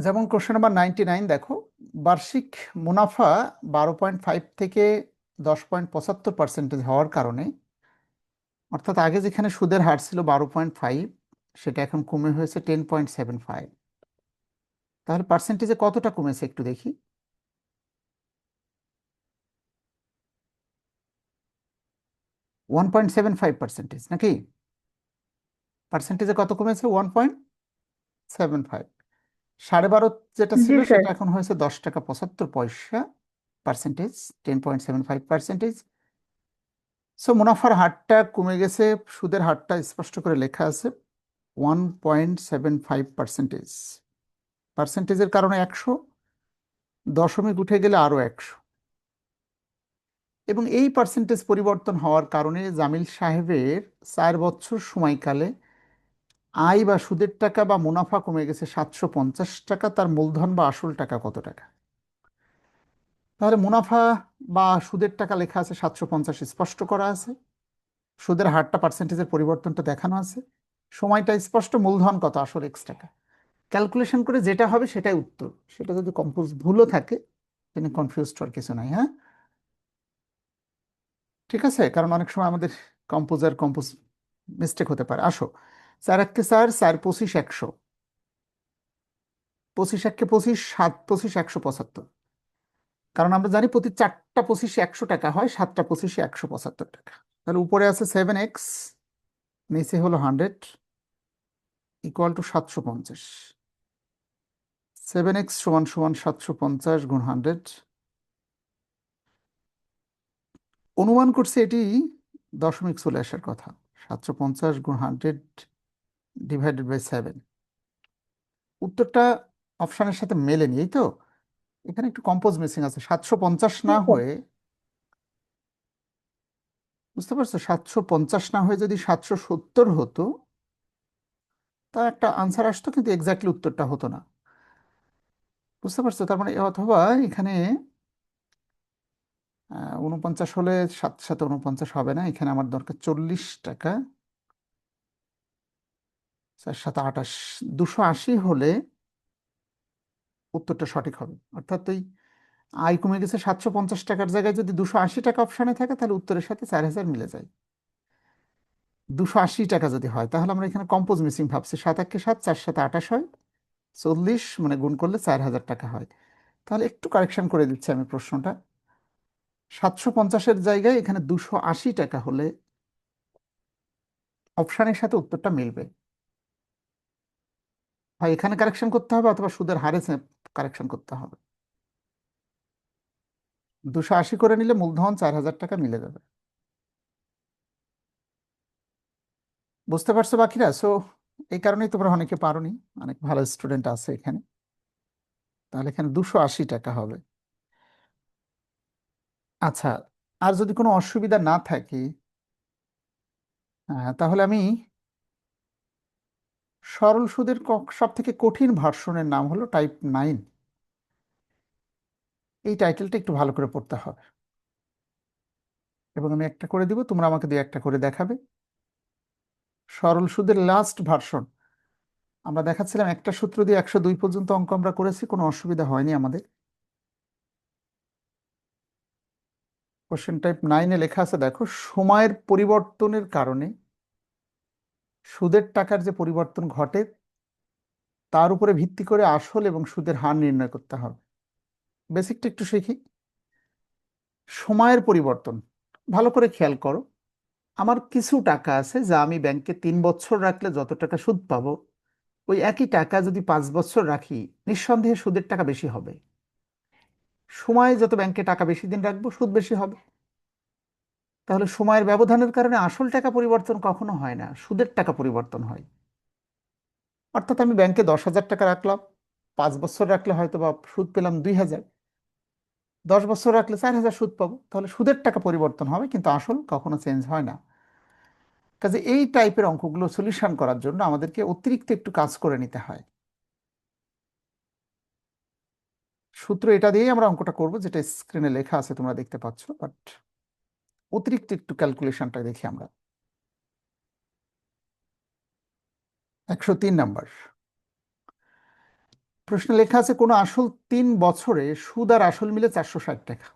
যেমন question number ninety nine দেখো, বার্ষিক মুনাফা বারো পয়েন্ট ফাইভ থেকে দশ পয়েন্ট পঁচাত্তর পার্সেন্টেজ হওয়ার কারণে, অর্থাৎ আগে যেখানে সুদের হার ছিল বারো পয়েন্ট ফাইভ সেটা এখন কমে হয়েছে টেন পয়েন্ট সেভেন ফাইভ তাহলে পার্সেন্টেজে কতটা কমেছে একটু দেখি। One point seven five percentage নাকি? পার্সেন্টেজে কত কমেছে? ওয়ান পয়েন্ট সেভেন ফাইভ সাড়ে বারো যেটা জি ছিল স্যার। সেটা এখন হয়েছে দশ টাকা পঁচাত্তর পয়সা percentage ten point seven five percentage so মুনাফার হারটা কমে গেছে সুদের হারটা স্পষ্ট করে লেখা আছে one point seven five percentage পার্সেন্টেজের কারণে একশো দশমিক উঠে গেলে আরও একশো। এবং এই পার্সেন্টেজ পরিবর্তন হওয়ার কারণে জামিল সাহেবের চার বছর সময়কালে আয় বা সুদের টাকা বা মুনাফা কমে গেছে সাতশো পঞ্চাশ টাকা, তার মূলধন বা আসল টাকা কত টাকা? তাহলে মুনাফা বা সুদের টাকা লেখা আছে সাতশো পঞ্চাশ, স্পষ্ট করা আছে। সুদের হারটা পার্সেন্টেজের পরিবর্তনটা দেখানো আছে। সময়টা স্পষ্ট, মূলধন কত, আসল এক্স টাকা। ক্যালকুলেশন করে যেটা হবে সেটাই উত্তর। সেটা যদি কম্পোজ ভুলও থাকে তিনি কনফিউজ হওয়ার কিছু নাই হ্যাঁ? ঠিক আছে? কারণ অনেক সময় আমাদের কম্পোজার কম্পোজ মিস্টেক হতে পারে। আসো। চার এককে চার চার পঁচিশ একশো। পঁচিশ এককে পঁচিশ, সাত, পঁচিশ একশো পঁচাত্তর। কারণ আমরা জানি প্রতি চারটা পঁচিশে একশো টাকা হয়, সাতটা পঁচিশে একশো পঁচাত্তর টাকা। তাহলে উপরে আছে সেভেন এক্স, নিচে হলো হান্ড্রেড, ইকুয়াল টু সাতশো পঞ্চাশ। সেভেন এক্স সমান সমান সাতশো পঞ্চাশ গুণ হান্ড্রেড। অনুমান করছি এটি দশমিক চলে আসার কথা। সাতশো পঞ্চাশ গুণ হান্ড্রেড ডিভাইডেড বাই সেভেন উত্তরটা অপশানের সাথে মেলেনি এই তো। এখানে একটু কম্পোজ মিসিং আছে। সাতশো পঞ্চাশ না হয়ে বুঝতে পারছ? সাতশো পঞ্চাশ না হয়ে যদি সাতশো সত্তর হতো তা একটা আনসার আসতো কিন্তু এক্স্যাক্টলি উত্তরটা হতো না। বুঝতে পারছ? তার মানে অথবা এখানে উনপঞ্চাশ হলে সাত সাথে উনপঞ্চাশ হবে না। এখানে আমার দরকার চল্লিশ টাকা। চার সাথে আঠাশ দুশো আশি হলে উত্তরটা সঠিক হবে। অর্থাৎ ওই আয় কমে গেছে সাতশো পঞ্চাশ টাকার জায়গায় যদি দুশো আশি টাকা অপশানে থাকে, তাহলে উত্তরের সাথে চার হাজার মিলে যায়। দুশো আশি টাকা যদি হয়, তাহলে আমরা এখানে কম্পোজ মিসিং ভাবছি। সাত একে সাত, চার সাথে আঠাশ হয়। চল্লিশ মানে গুণ করলে চার হাজার টাকা হয়। তাহলে একটু কারেকশন করে দিচ্ছি আমি প্রশ্নটা। সাতশো পঞ্চাশের জায়গায় এখানে দুশো আশি টাকা হলে অপশানের সাথে উত্তরটা মিলবে। হয় এখানে কারেকশন করতে হবে অথবা সুদের হারে কারেকশন করতে হবে। দুশো আশি করে নিলে মূলধন চার হাজার টাকা মিলে যাবে। বুঝতে পারছ বাকিরা? সো এই কারণেই তোমরা অনেকে পারোনি, অনেক ভালো স্টুডেন্ট আছে এখানে। তাহলে এখানে দুশো আশি টাকা হবে। আচ্ছা আর যদি কোনো অসুবিধা না থাকে তাহলে আমি সরল সুদের সব থেকে কঠিন ভার্সনের নাম হলো টাইপ নাইন এই টাইটেলটা একটু ভালো করে পড়তে হবে। এবং আমি একটা করে দিব, তোমরা আমাকে দুই একটা করে দেখাবে। সরল সুদের লাস্ট ভার্সন আমরা দেখাচ্ছিলাম একটা সূত্র দিয়ে একশো দুই পর্যন্ত অঙ্ক আমরা করেছি, কোনো অসুবিধা হয়নি আমাদের। কোশ্চেন টাইপ নাইনে লেখা আছে, দেখো, সময়ের পরিবর্তনের কারণে সুদের টাকার যে পরিবর্তন ঘটে, তার উপরে ভিত্তি করে আসল এবং সুদের হার নির্ণয় করতে হবে। বেসিকটা একটু শিখি। সময়ের পরিবর্তন। ভালো করে খেয়াল করো। আমার কিছু টাকা আছে যা আমি ব্যাংকে তিন বছর রাখলে যত টাকা সুদ পাবো, ওই একই টাকা যদি পাঁচ বছর রাখি, নিঃসন্দেহে সুদের টাকা বেশি হবে। সময় যত ব্যাংকে টাকা বেশি দিন রাখব, সুদ বেশি হবে। তাহলে সময়ের ব্যবধানের কারণে আসল টাকা পরিবর্তন কখনো হয় না, সুদের টাকা পরিবর্তন হয়। অর্থাৎ আমি ব্যাংকে দশ হাজার টাকা রাখলাম, পাঁচ বছর রাখলে হয়তো বা সুদ পেলাম দুই হাজার। দশ বছর রাখলে চার হাজার সুদ পাবো, তাহলে সুদের টাকা পরিবর্তন হবে, কিন্তু আসল কখনো চেঞ্জ হয় না। কাজে এই টাইপের অঙ্কগুলো সলিউশন করার জন্য আমাদেরকে অতিরিক্ত একটু কাজ করে নিতে হয়। সূত্র এটা দিয়েই আমরা অঙ্কটা করব, যেটা স্ক্রিনে লেখা আছে, তোমরা দেখতে পাচ্ছ বাট অতিরিক্ত একটু ক্যালকুলেশনটা দেখি আমরা। একশো তিন নাম্বার। প্রশ্নে লেখা আছে, কোনো আসল তিন বছরে সুদ আর আসল মিলে চারশো ষাট টাকা।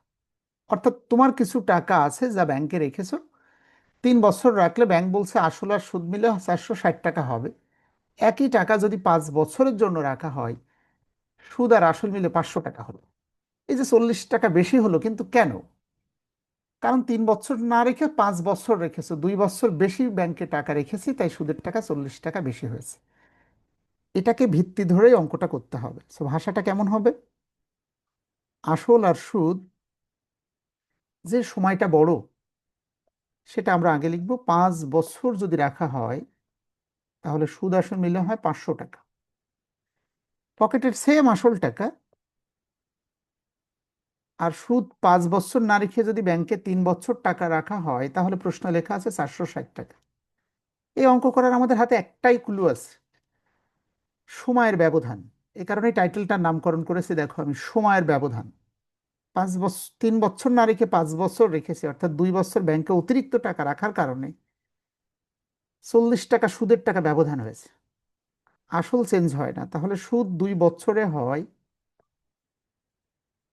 অর্থাৎ তোমার কিছু টাকা আছে যা ব্যাংকে রেখেছো। তিন বছর রাখলে ব্যাংক বলছে আসল আর সুদ মিলে চারশো ষাট টাকা হবে। একই টাকা যদি পাঁচ বছরের জন্য রাখা হয়, সুদ আর আসল মিলে পাঁচশো টাকা হলো। এই যে চল্লিশ টাকা বেশি হলো কিন্তু কেন? কারণ তিন বছর না রেখে পাঁচ বছর রেখেছো। দুই বছর বেশি ব্যাংকে টাকা রেখেছি, তাই সুদের টাকা চল্লিশ টাকা বেশি হয়েছে। এটাকে ভিত্তি ধরেই অঙ্কটা করতে হবে। সো ভাষাটা কেমন হবে? আসল আর সুদ যে সময়টা বড়, সেটা আমরা আগে লিখব। পাঁচ বছর যদি রাখা হয়, তাহলে সুদ আসল মিলে হয় পাঁচশো টাকা। পকেটের সেম আসল টাকা আর সুদ পাঁচ বছর না রেখে যদি ব্যাংকে তিন বছর টাকা রাখা হয়, তাহলে প্রশ্ন লেখা আছে চারশো ষাট টাকা। এই অঙ্ক করার আমাদের হাতে একটাই ক্লু আছে, সময়ের ব্যবধান। এ কারণে টাইটেলটার নামকরণ করেছি, দেখো আমি, সময়ের ব্যবধান। পাঁচ বছর তিন বছর না রেখে পাঁচ বছর রেখেছি, অর্থাৎ দুই বছর ব্যাংকে অতিরিক্ত টাকা রাখার কারণে চল্লিশ টাকা সুদের টাকা ব্যবধান হয়েছে। আসল চেঞ্জ হয় না, তাহলে সুদ দুই বছরে হয়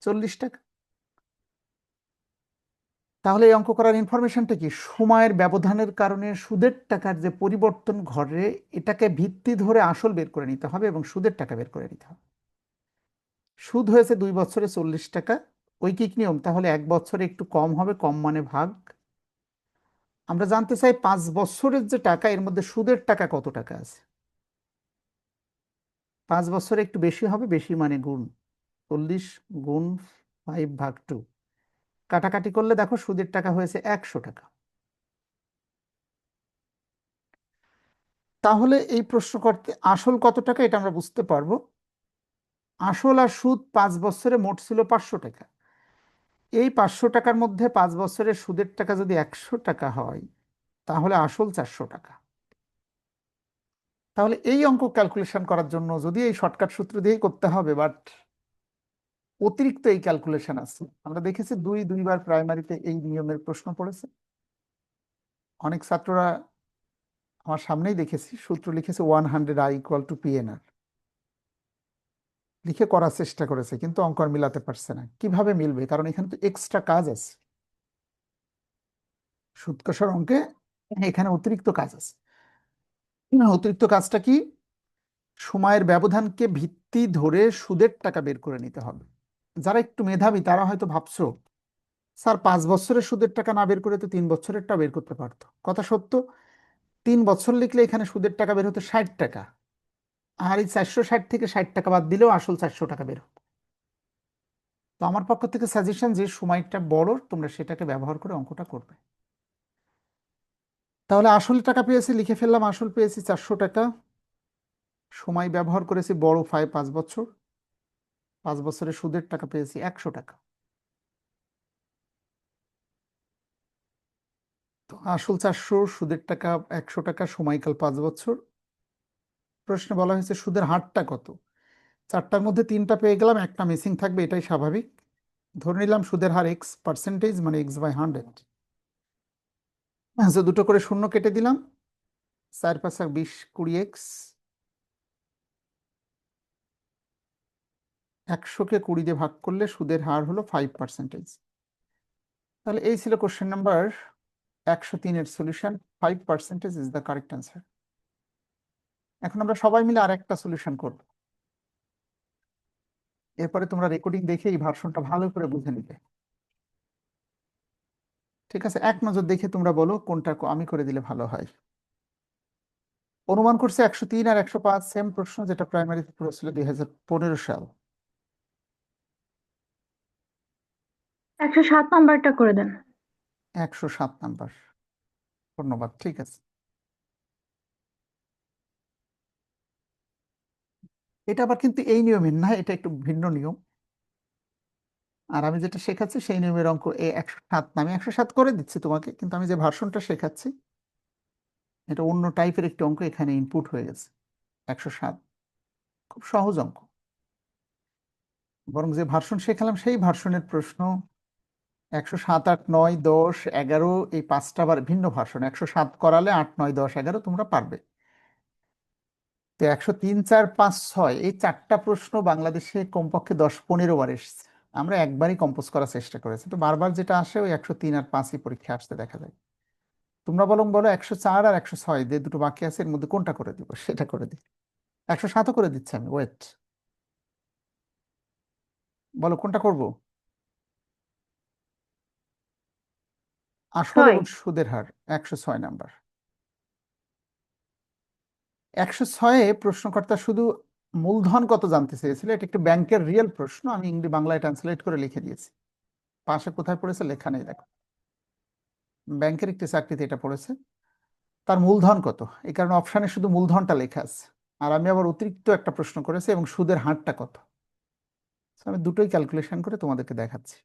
চল্লিশ টাকা। তাহলে এই অঙ্ক করার ইনফরমেশনটা কি? সময়ের ব্যবধানের কারণে সুদের টাকার যে পরিবর্তন ঘটে, এটাকে ভিত্তি ধরে আসল বের করে নিতে হবে এবং সুদের টাকা বের করে নিতে হবে। সুদ হয়েছে দুই বছরে চল্লিশ টাকা, ঐকিক নিয়ম, তাহলে এক বছরে একটু কম হবে, কম মানে ভাগ। আমরা জানতে চাই পাঁচ বছরের যে টাকা, এর মধ্যে সুদের টাকা কত টাকা আছে? পাঁচ বছরে একটু বেশি হবে, বেশি মানে গুণ। চল্লিশ গুণ ফাইভ ভাগ টু কাটাকাটি করলে দেখো সুদের টাকা হয়েছে একশো টাকা। তাহলে এই প্রশ্ন করতে আসল কত টাকা এটা আমরা বুঝতে পারব। আসল আর সুদ পাঁচ বছরে মোট ছিল পাঁচশো টাকা। এই পাঁচশো টাকার মধ্যে পাঁচ বছরের সুদের টাকা যদি একশো টাকা হয়, তাহলে আসল চারশো টাকা। তাহলে এই অঙ্ক ক্যালকুলেশন করার জন্য যদি এই শর্টকাট সূত্র দিয়েই করতে হবে বাট অতিরিক্ত এই ক্যালকুলেশন আছে। আমরা দেখেছি দুই, দুইবার প্রাইমারিতে এই নিয়মের প্রশ্ন পড়েছে। অনেক ছাত্ররা আমার সামনেই দেখেছি, সূত্র লিখেছে one hundred I equal to PNR লিখে করার চেষ্টা করেছে, কিন্তু অঙ্ক মিলাতে পারছে না। কীভাবে মিলবে? কারণ এখানে তো এক্সট্রা কাজ আছে। সুদ কষার অঙ্কে এখানে অতিরিক্ত কাজ আছে। অতিরিক্ত কাজটা কি? সময়ের ব্যবধানকে ভিত্তি ধরে সুদের টাকা বের করে নিতে হবে। যারা একটু মেধাবী, তারা হয়তো ভাবছ, স্যার, পাঁচ বছরের সুদের টাকা না বের করে তো তিন বছরেরটা বের করতে পারতো। কথা সত্য, তিন বছর লিখলে এখানে সুদের টাকা বের হতো ষাট টাকা। আর এই চারশো ষাট থেকে ষাট টাকা বাদ দিলেও আসল চারশো টাকা বের হতো। তো আমার পক্ষ থেকে সাজেশন যে সময়টা বড়, তোমরা সেটাকে ব্যবহার করে অঙ্কটা করবে। তাহলে আসল টাকা পেয়েছি, লিখে ফেললাম, আসল পেয়েছি চারশো টাকা। সময় ব্যবহার করেছি বড় ফাইভ, পাঁচ বছর। পাঁচ বছরের সুদের টাকা পেয়েছি, একশো টাকা। তো আসল চারশো, সুদের টাকা একশো টাকা, সময়কাল পাঁচ বছর। প্রশ্নে বলা হয়েছে সুদের হারটা কত? চারটার মধ্যে তিনটা পেয়ে গেলাম, একটা মিসিং থাকবে, এটাই স্বাভাবিক। ধরে নিলাম সুদের হার এক্স পার্সেন্টেজ মানে এক্স বাই হান্ড্রেড। আচ্ছা দুটো করে শূন্য কেটে দিলাম, চার পাঁচ বিশ কুড়ি এক্স। একশোকে কুড়ি দিয়ে ভাগ করলে সুদের হার হলো ফাইভ পার্সেন্টেজ তাহলে এই ছিল কোশ্চেন নাম্বার একশো তিনের solution five percentage is the correct answer এখন আমরা সবাই মিলে আর একটা সলিউশন করব। এরপরে তোমরা রেকর্ডিং দেখে এই ভার্সনটা ভালো করে বুঝে নিবে। ঠিক আছে, এক নজর দেখে তোমরা বলো কোনটা আমি করে দিলে ভালো হয়। অনুমান করছে একশো তিন আর একশো পাঁচ সেম প্রশ্ন যেটা প্রাইমারিতে পড়েছিল দুই হাজার পনেরো সাল। একশো সাত নাম্বারটা করে দেন। একশো সাত নাম্বার। ধন্যবাদ, ঠিক আছে। এটা আবার কিন্তু এই নিয়মের না, এটা একটু ভিন্ন নিয়ম। আর আমি যেটা শেখাচ্ছি সেই নিয়মের অঙ্ক একশো সাত নামে একশো সাত করে দিচ্ছি তোমাকে, কিন্তু আমি যে ভার্সনটা শেখাচ্ছি, এটা অন্য টাইপের একটি অঙ্ক এখানে ইনপুট হয়ে গেছে, একশো সাত। খুব সহজ অঙ্ক। বরং যে ভার্সন শেখালাম সেই ভার্সনের প্রশ্ন একশো সাত, আট, নয়, দশ, এগারো এই পাঁচটা বার ভিন্ন ভাষণ। একশো সাত করালে আট, নয়, দশ, এগারো তোমরা পারবে। তো একশো তিন, চার, পাঁচ, ছয় এই চারটা প্রশ্ন বাংলাদেশে কমপক্ষে দশ, পনেরো বার এসেছে। আমরা একবারই কম্পোজ করার চেষ্টা করেছি। তো বারবার যেটা আসে ওই একশো তিন আর পাঁচই পরীক্ষা আসতে দেখা যায়। তোমরা বরং বলো একশো চার আর একশো ছয়, যে দুটো বাকি আছে এর মধ্যে কোনটা করে দিব? সেটা করে দিই। একশো সাতও করে দিচ্ছি আমি, ওয়েট। বলো কোনটা করব? আসল এবং সুদের হার একশো ছয় নাম্বার। একশো ছয়ে প্রশ্নকর্তা শুধু মূলধন কত জানতে চেয়েছিল? এটা একটি ব্যাংকের রিয়েল প্রশ্ন। আমি ইংরেজি বাংলায় ট্রান্সলেট করে লিখে দিয়েছি। পাশে কোথায় পড়েছে? লেখা নেই দেখো। ব্যাংকের একটি চাকরিতে এটা পড়েছে। তার মূলধন কত? এই কারণে অপশানে শুধু মূলধনটা লেখা আছে। আর আমি আবার অতিরিক্ত একটা প্রশ্ন করেছি এবং সুদের হারটা কত? আমি দুটোই ক্যালকুলেশন করে তোমাদেরকে দেখাচ্ছি।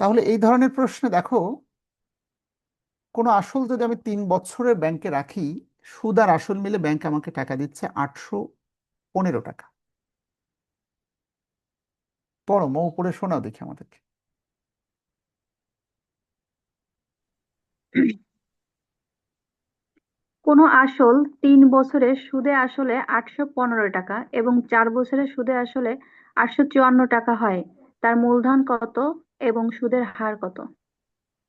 তাহলে এই ধরনের প্রশ্নে দেখো, কোনো আসল যদি আমি তিন বছরের ব্যাংকে রাখি, সুদ আর আসল মিলে ব্যাংক আমাকে টাকা দিচ্ছে আটশো পনেরো টাকা। পড়ো, মো উপরে শোনাও দেখি আমাদেরকে। কোনো আসল তিন বছরের সুদে আসলে আটশো পনেরো টাকা এবং চার বছরের সুদে আসলে আটশো চুয়ান্ন টাকা হয়। তার মূলধন কত? এবং সুদের হার কত?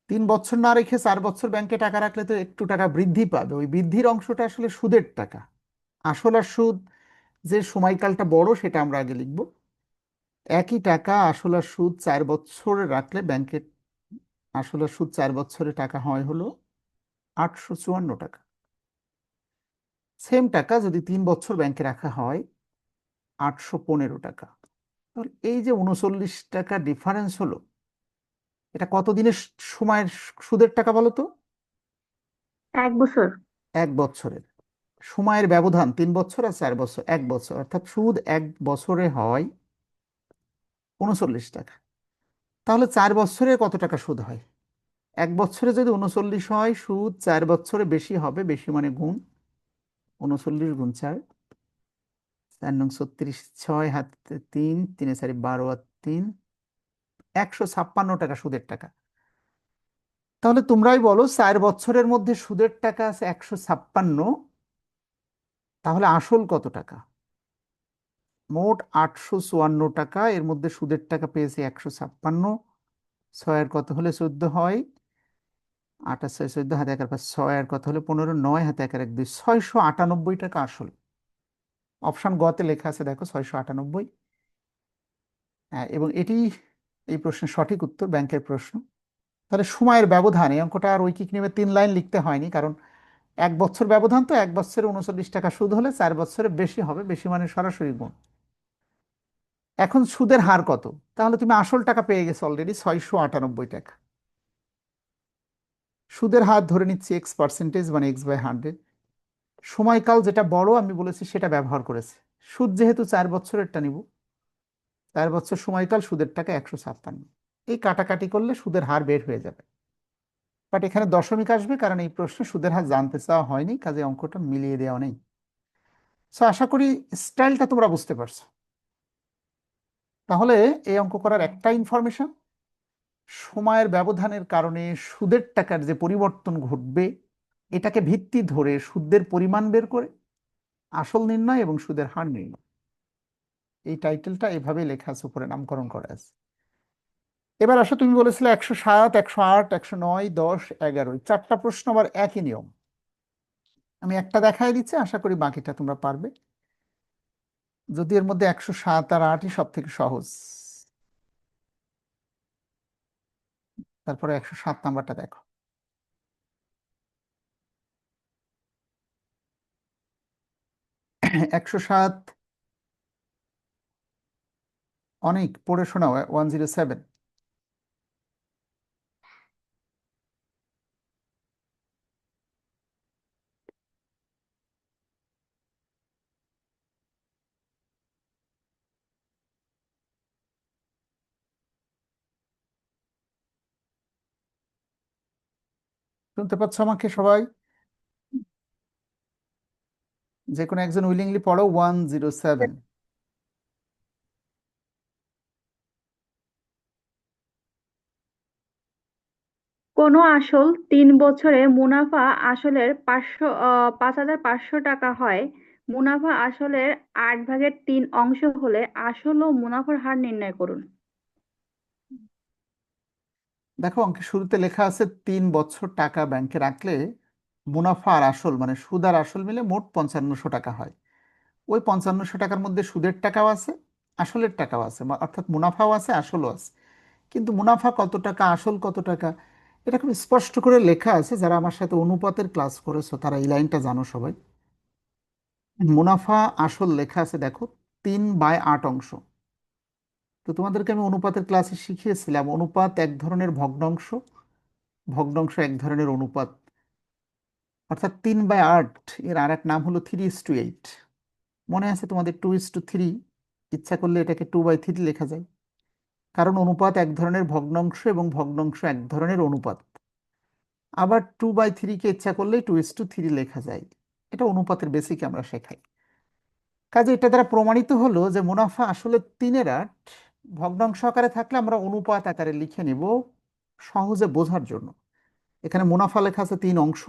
তিন বছর না রেখে চার বছর ব্যাংকে টাকা রাখলে তো একটু টাকা বৃদ্ধি পাবে। ওই বৃদ্ধির অংশটা আসলে সুদের টাকা। আসল আর সুদ যে সময়কালটা বড় সেটা আমরা আগে লিখব। একই টাকা আসল আর সুদ চার বছরে রাখলে ব্যাংকে আসল আর সুদ চার বছরে টাকা হয় হলো আটশো চুয়ান্ন টাকা। সেম টাকা যদি তিন বছর ব্যাংকে রাখা হয় আটশো পনেরো টাকা। তাহলে এই যে উনচল্লিশ টাকা ডিফারেন্স হলো এটা কত দিনের সময়ের সুদের টাকা বলো তো? এক বছর। এক বছরের। সময়ের ব্যবধান তিন বছর আর চার বছর? এক বছর। অর্থাৎ সুদ এক বছরে হয় উনচল্লিশ টাকা। তাহলে চার বছরে কত টাকা সুদ হয়? এক বছরে যদি উনচল্লিশ হয় সুদ চার বছরে বেশি হবে বেশি মানে গুণ। উনচল্লিশ গুণ চার। চার নং ছত্রিশ ছয় হাতে তিন তিনে চারি বারো আর তিন। একশো ছাপ্পান্ন টাকা সুদের টাকা। তাহলে তোমরাই বলো চার বছরের মধ্যে সুদের টাকা আছে একশো ছাপ্পান্ন, তাহলে আসল কত টাকা? মোট আটশো চুয়ান্ন টাকা, এর মধ্যে সুদের টাকা পেয়েছে একশো ছাপ্পান্ন, ছয়ের কত হলে চোদ্দ হয়? আঠাশ ছয় চোদ্দ, হাতে একের পাঁচ ছয়, আর কত হলে পনেরো? নয়, হাতে একের এক দুই। ছয়শো আটানব্বই টাকা আসল। অপশান গতে লেখা আছে, দেখো, ছয়শো আটানব্বই। হ্যাঁ এবং এটি এই প্রশ্নের সঠিক উত্তর ব্যাংকের প্রশ্ন। তাহলে সময়ের ব্যবধান, এই অঙ্কটা আর ঐকিক নিয়মে তিন লাইন লিখতে হয়নি, কারণ এক বছর ব্যবধান তো, এক বছরে উনচল্লিশ টাকা সুদ হলে চার বছরে বেশি হবে, বেশি মানে সরাসরি গুণ। এখন সুদের হার কত? তাহলে তুমি আসল টাকা পেয়ে গেছো অলরেডি ছয়শো আটানব্বই টাকা। সুদের হার ধরে নিচ্ছি এক্স পার্সেন্টেজ মানে এক্স বাই হান্ড্রেড সময়কাল যেটা বড় আমি বলেছি সেটা ব্যবহার করেছে। সুদ যেহেতু চার বছরেরটা নিব চার বছর সময়কাল সুদের টাকা একশো ছাপ্পান্ন। এই কাটাকাটি করলে সুদের হার বের হয়ে যাবে। বাট এখানে দশমিক আসবে কারণ এই প্রশ্নে সুদের হার জানতে চাওয়া হয়নি, কাজে অঙ্কটা মিলিয়ে দেওয়া নেই। সো আশা করি স্টাইলটা তোমরা বুঝতে পারছ। তাহলে এই অঙ্ক করার একটা ইনফরমেশন সময়ের ব্যবধানের কারণে সুদের টাকার যে পরিবর্তন ঘটবে, এটাকে ভিত্তি ধরে সুদের পরিমাণ বের করে, আসল নির্ণয় এবং সুদের হার নির্ণয়। এই টাইটেলটা এভাবে লেখা আছে, উপরে নামকরণ করা আছে। এবার আসো, তুমি বলেছিলে একশো সাত, একশো আট, একশো নয়, দশ, এগারো। চারটা প্রশ্ন আবার একই নিয়ম। আমি একটা দেখাই দিচ্ছি, আশা করি বাকিটা তোমরা পারবে। যদি এর মধ্যে একশো সাত আর আটই সব থেকে সহজ। তারপরে একশো সাত নাম্বারটা দেখো। একশো সাত অনেক, পড়ে শোনাও ওয়ান জিরো সেভেন শুনতে পাচ্ছ আমাকে সবাই? যে কোনো একজন উইলিংলি পড়ো ওয়ান জিরো সেভেন কোনো আসল তিন বছরে মুনাফা আসলের পাঁচশো পাঁচ হাজার পাঁচশো টাকা হয়। মুনাফা আসলের আট ভাগের তিন অংশ হলে আসল ও মুনাফার হার নির্ণয় করুন। দেখো, অঙ্কের শুরুতে লেখা আছে তিন বছর টাকা ব্যাংকে রাখলে মুনাফা আর আসল মানে সুদ আর আসল মিলে মোট পঞ্চান্নশো টাকা হয়। ওই পঞ্চান্নশো টাকার মধ্যে সুদের টাকাও আছে, আসলের টাকাও আছে, অর্থাৎ মুনাফাও আছে, আসলও আছে। কিন্তু মুনাফা কত টাকা, আসল কত টাকা? এটা খুব স্পষ্ট করে লেখা আছে, যারা আমার সাথে অনুপাতের ক্লাস করেছ, তারা এই লাইনটা জানো সবাই। মুনাফা আসল লেখা আছে, দেখো, তিন বাই আট অংশ। তো তোমাদেরকে আমি অনুপাতের ক্লাসে শিখিয়েছিলাম, অনুপাত এক ধরনের ভগ্নাংশ ভগ্নাংশ এক ধরনের অনুপাত। অর্থাৎ তিন বাই আট, এর আর এক নাম হলো থ্রি ইস টু এইট মনে আছে তোমাদের টু ইস টু থ্রি ইচ্ছা করলে এটাকে টু বাই থ্রি লেখা যায়। কারণ অনুপাত এক ধরনের ভগ্নাংশ এবং ভগ্নাংশ এক ধরনের অনুপাত। আবার টু বাই থ্রিকে ইচ্ছা করলেই টু ইস টু থ্রি লেখা যায়। এটা অনুপাতের বেসিক আমরা শেখাই। কাজে এটা দ্বারা প্রমাণিত হলো যে মুনাফা আসলে তিনের আট, ভগ্নাংশ আকারে থাকলে আমরা অনুপাত আকারে লিখে নিব সহজে বোঝার জন্য। এখানে মুনাফা লেখা আছে তিন অংশ,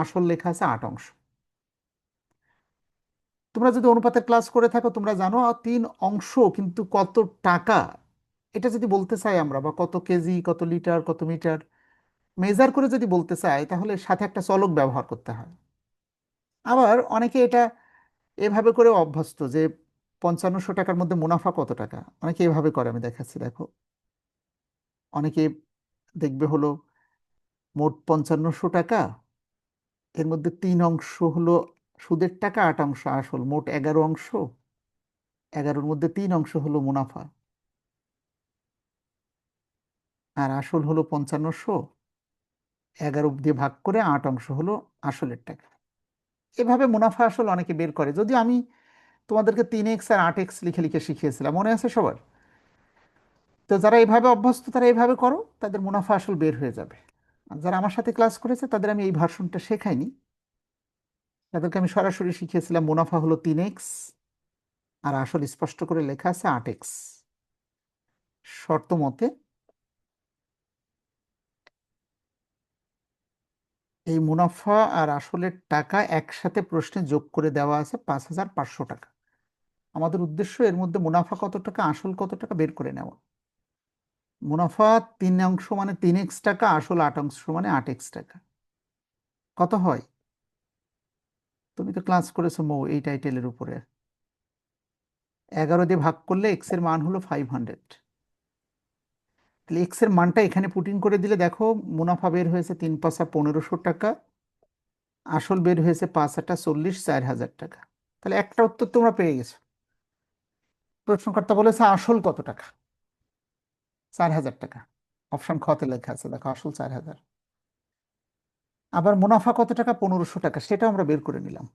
আসল লেখা আছে আট অংশ। তোমরা যদি অনুপাতের ক্লাস করে থাকো, তোমরা জানো, তিন অংশ কিন্তু কত টাকা এটা যদি বলতে চাই আমরা, বা কত কেজি, কত লিটার, কত মিটার মেজার করে যদি বলতে চাই, তাহলে সাথে একটা চলক ব্যবহার করতে হয়। আবার অনেকে এটা এভাবে করে অভ্যস্ত যে পঞ্চান্নশো টাকার মধ্যে মুনাফা কত টাকা? অনেকে এভাবে করে, আমি দেখাচ্ছি, দেখো। অনেকে দেখবে হলো মোট পঞ্চান্নশো টাকা, এর মধ্যে তিন অংশ হলো সুদের টাকা, আট অংশ আসল, মোট এগারো অংশ। এগারোর মধ্যে তিন অংশ হলো মুনাফা। আর আসল হলো পঞ্চান্নশো। এগারো দিয়ে ভাগ করে আট অংশ হলো আসলের টাকা। এভাবে মুনাফা আসল অনেকে বের করে। যদি আমি তোমাদেরকে তিন এক্স আর আট এক্স লিখে লিখে শিখিয়েছিলাম, মনে আছে সবার? তো যারা এইভাবে অভ্যস্ত, তারা এইভাবে করো, তাদের মুনাফা আসল বের হয়ে যাবে। যারা আমার সাথে ক্লাস করেছে, তাদের আমি এই ভার্সনটা শেখাইনি। তাদেরকে আমি সরাসরি শিখিয়েছিলাম, মুনাফা হলো তিন এক্স আর আসল স্পষ্ট করে লেখা আছে আট এক্স। শর্ত মতে এই মুনাফা আর আসলের টাকা একসাথে প্রশ্নে যোগ করে দেওয়া আছে পাঁচ হাজার পাঁচশো টাকা। আমাদের উদ্দেশ্য এর মধ্যে মুনাফা কত টাকা, আসল কত টাকা বের করে নেওয়া। মুনাফা তিন অংশ মানে তিন এক্স টাকা, আসল আট অংশ মানে আট এক্স টাকা। কত হয়? তুমি তো ক্লাস করেছ মৌ এই টাইটেলের উপরে। এগারো দিয়ে ভাগ করলে এক্সের মান হলো ফাইভ হান্ড্রেড তাহলে এক্সের মানটা এখানে পুটিং করে দিলে দেখো মুনাফা বের হয়েছে তিন পাঁচা পনেরোশো টাকা, আসল বের হয়েছে পাঁচ আটা চল্লিশ, চার হাজার টাকা। তাহলে একটা উত্তর তোমরা পেয়ে গেছো। প্রশ্নকর্তা বলেছে আসল কত টাকা? চার হাজার টাকা। অপশন খতে লেখা আছে, দেখো আসল চার হাজার। আবার মুনাফা কত টাকা? পনেরোশো টাকা সেটা আমরা বের করে নিলাম।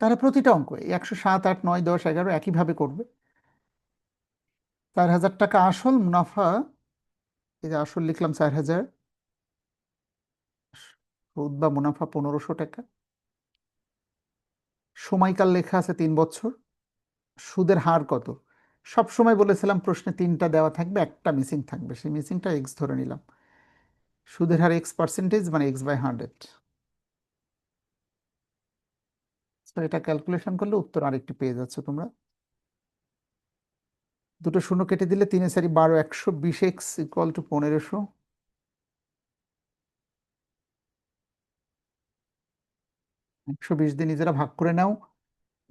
তাহলে প্রতিটা অঙ্ক, একশো সাত, আট, নয়, দশ, এগারো একইভাবে করবে। চার হাজার টাকা আসল মুনাফা, এই যে আসল লিখলাম চার হাজার সুদ বা মুনাফা পনেরোশো টাকা। সময়কাল লেখা আছে তিন বছর, সুদের হার কত? সব সময় বলেছিলাম প্রশ্নে তিনটা দেওয়া থাকবে, একটা মিসিং থাকবে, সেই মিসিংটা এক্স ধরে নিলাম। সুদের হার এক্স পার্সেন্টেজ মানে এক্স বাই হান্ড্রেড এটা ক্যালকুলেশন করলে উত্তর আরেকটি পেয়ে যাচ্ছে তোমরা। দুটো শূন্য কেটে দিলে তিনে সারি বারো, একশো বিশ এক্স ইকুয়াল টু পনেরোশো। একশো বিশ দিয়ে নিজেরা ভাগ করে নাও।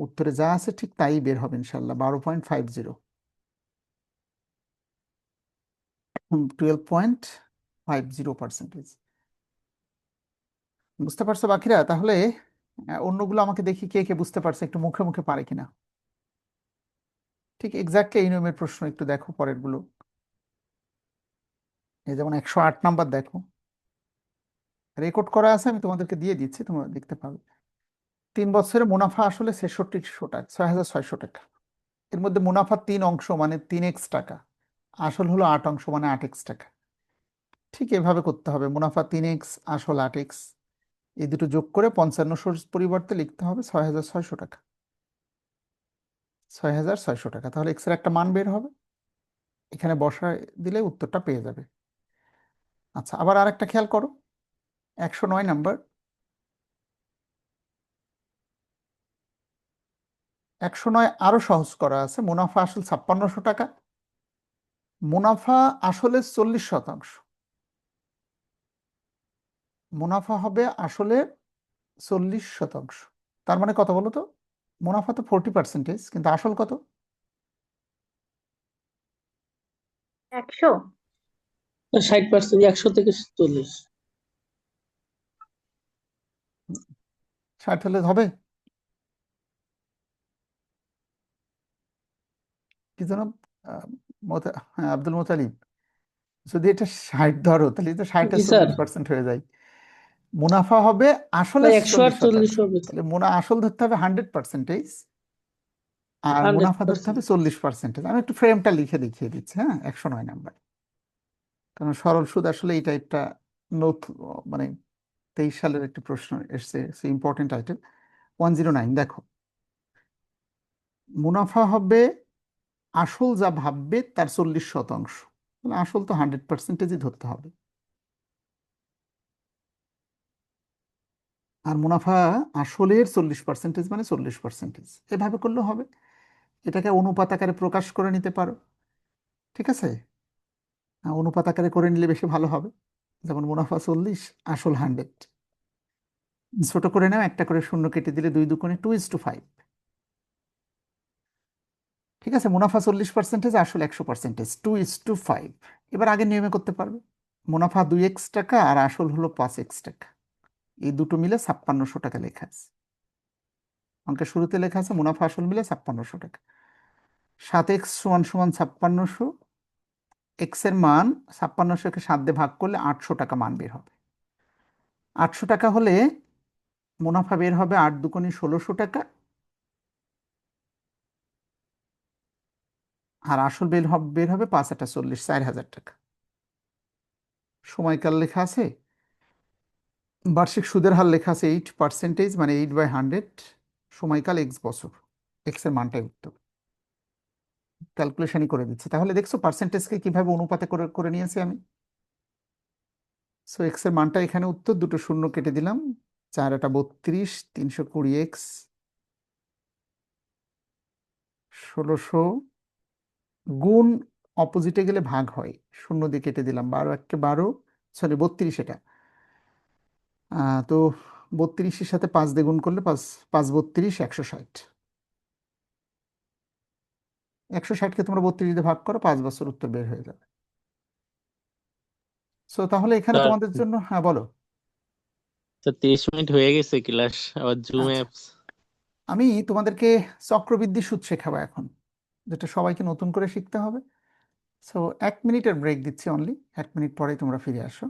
উত্তরে যা আছে ঠিক তাই বের হবে ইনশাল্লাহ, বারো point five zero. Twelve point five zero percentage বুঝতে পারছ বাকিরা? তাহলে অন্যগুলো আমাকে দেখি কে কে বুঝতে পারছে, একটু মুখে মুখে পারে কিনা। ঠিক এক্স্যাক্টলি এই নিয়মের প্রশ্ন একটু দেখো পরেরগুলো এই যেমন একশো আট নাম্বার দেখো। রেকর্ড করা আছে, আমি তোমাদেরকে দিয়ে দিচ্ছি, তোমরা দেখতে পাবে। তিন বছরে মুনাফা আসলে ছেষট্টিশো টাকা ছয় হাজার ছয়শো টাকা। এর মধ্যে মুনাফা তিন অংশ মানে তিন এক্স টাকা। আসল হলো আট অংশ মানে আট এক্স টাকা। ঠিক এভাবে করতে হবে, মুনাফা তিন এক্স আসল আট এক্স এই দুটো যোগ করে পঞ্চান্ন পঞ্চান্নশোর পরিবর্তে লিখতে হবে ছয় হাজার ছয়শো টাকা। ছয় হাজার ছয়শো টাকা। তাহলে এক্সের একটা মান বের হবে। এখানে বসায় দিলে উত্তরটা পেয়ে যাবে। আচ্ছা আবার আর একটা খেয়াল করো। একশো নয় নাম্বার। একশো নয় আরও সহজ করা আছে। মুনাফা আসল ছাপ্পান্নশো টাকা। মুনাফা আসলে চল্লিশ শতাংশ। মুনাফা হবে আসলে চল্লিশ শতাংশ। তার মানে কত বলো তো মুনাফা তো ফোরটি পার্সেন্টেজ কিন্তু আসল কত? একশো। ষাট পার্সেন্ট একশো থেকে চল্লিশ। ষাট হলে হবে? কি যেন আহ, মোতা- হ্যাঁ, আব্দুল মোতালিব। যদি এটা ষাট ধরো তাহলে তো ষাটে জি স্যার। চল্লিশ পার্সেন্ট হয়ে যায়। মুনাফা হবে আসলে মুনা আসল ধরতে হবে হান্ড্রেড পার্সেন্টেজ আর মুনাফা ধরতে হবে চল্লিশ পার্সেন্টেজ আমি একটু ফ্রেমটা লিখে দেখিয়ে দিচ্ছি হ্যাঁ? একশো নয় নাম্বার। কারণ সরল সুদ আসলে এই টাইপটা নতুন মানে তেইশ সালের একটি প্রশ্ন এসছে সে important item one zero nine দেখো। মুনাফা হবে আসল যা ভাববে তার চল্লিশ শতাংশ। আসল তো হান্ড্রেড পার্সেন্টেজই ধরতে হবে। আর মুনাফা আসলের চল্লিশ পার্সেন্টেজ মানে চল্লিশ পার্সেন্টেজ এভাবে করলেও হবে। এটাকে অনুপাত আকারে প্রকাশ করে নিতে পারো। ঠিক আছে? অনুপাত আকারে করে নিলে বেশি ভালো হবে। যেমন মুনাফা চল্লিশ, আসল হান্ড্রেড ছোট করে নাও, একটা করে শূন্য কেটে দিলে দুই দুগুণে টু ইজ টু ফাইভ ঠিক আছে? মুনাফা চল্লিশ পার্সেন্টেজ আসল একশো percentage two is to five এবার আগে নিয়মে করতে পারবে। মুনাফা দুই এক্স টাকা আর আসল হলো পাঁচ এক্স টাকা। এই দুটো মিলে ছাপ্পান্নশো টাকা লেখা আছে। অঙ্কের শুরুতে লেখা আছে, মুনাফা আসল মিলে ছাপ্পান্নশো টাকা। সাত এক্স সমান সমান ছাপ্পান্নশো, এক্সের মান ছাপ্পান্নশোকে সাত দিয়ে ভাগ করলে আটশো টাকা মান বের হবে। আটশো টাকা হলে মুনাফা বের হবে আট দুগুণে ষোলোশো টাকা। আর আসল বের হবে বের হবে পাঁচ আটা চল্লিশ, চার হাজার টাকা। সময়কাল লেখা আছে বার্ষিক সুদের হার লেখা আছে এইট পার্সেন্টেজ মানে এইট বাই হান্ড্রেড সময়কাল এক্স বছর। এক্সের মানটাই উত্তর। ক্যালকুলেশনই করে দিচ্ছে। তাহলে দেখছ পার্সেন্টেজকে কীভাবে অনুপাতে করে করে নিয়েছি আমি? সো এক্সের মানটা এখানে উত্তর, দুটো শূন্য কেটে দিলাম। চার আটা বত্রিশ, তিনশো কুড়ি এক্স ষোলোশো গুণ অপোজিটে গেলে ভাগ হয়। শূন্য দিয়ে কেটে দিলাম। বারো, একে বারো, সরি, বত্রিশ এটা। তো বত্রিশের সাথে পাঁচ দিয়ে গুণ করলে পাঁচ পাঁচ বত্রিশ একশো ষাট। একশো ষাটকে তোমরা বত্রিশ দিয়ে ভাগ করো পাঁচ বছর উত্তর বের হয়ে যাবে। সো তাহলে এখানে তোমাদের জন্য হ্যাঁ বলো। তিরিশ মিনিট হয়ে গেছে ক্লাস আবার জুম আচ্ছা। অ্যাপস আমি তোমাদেরকে চক্রবৃদ্ধি সুদ শেখাবো এখন যেটা সবাইকে নতুন করে শিখতে হবে। সো এক মিনিটের ব্রেক দিচ্ছি অনলি এক মিনিট পরেই তোমরা ফিরে আসো।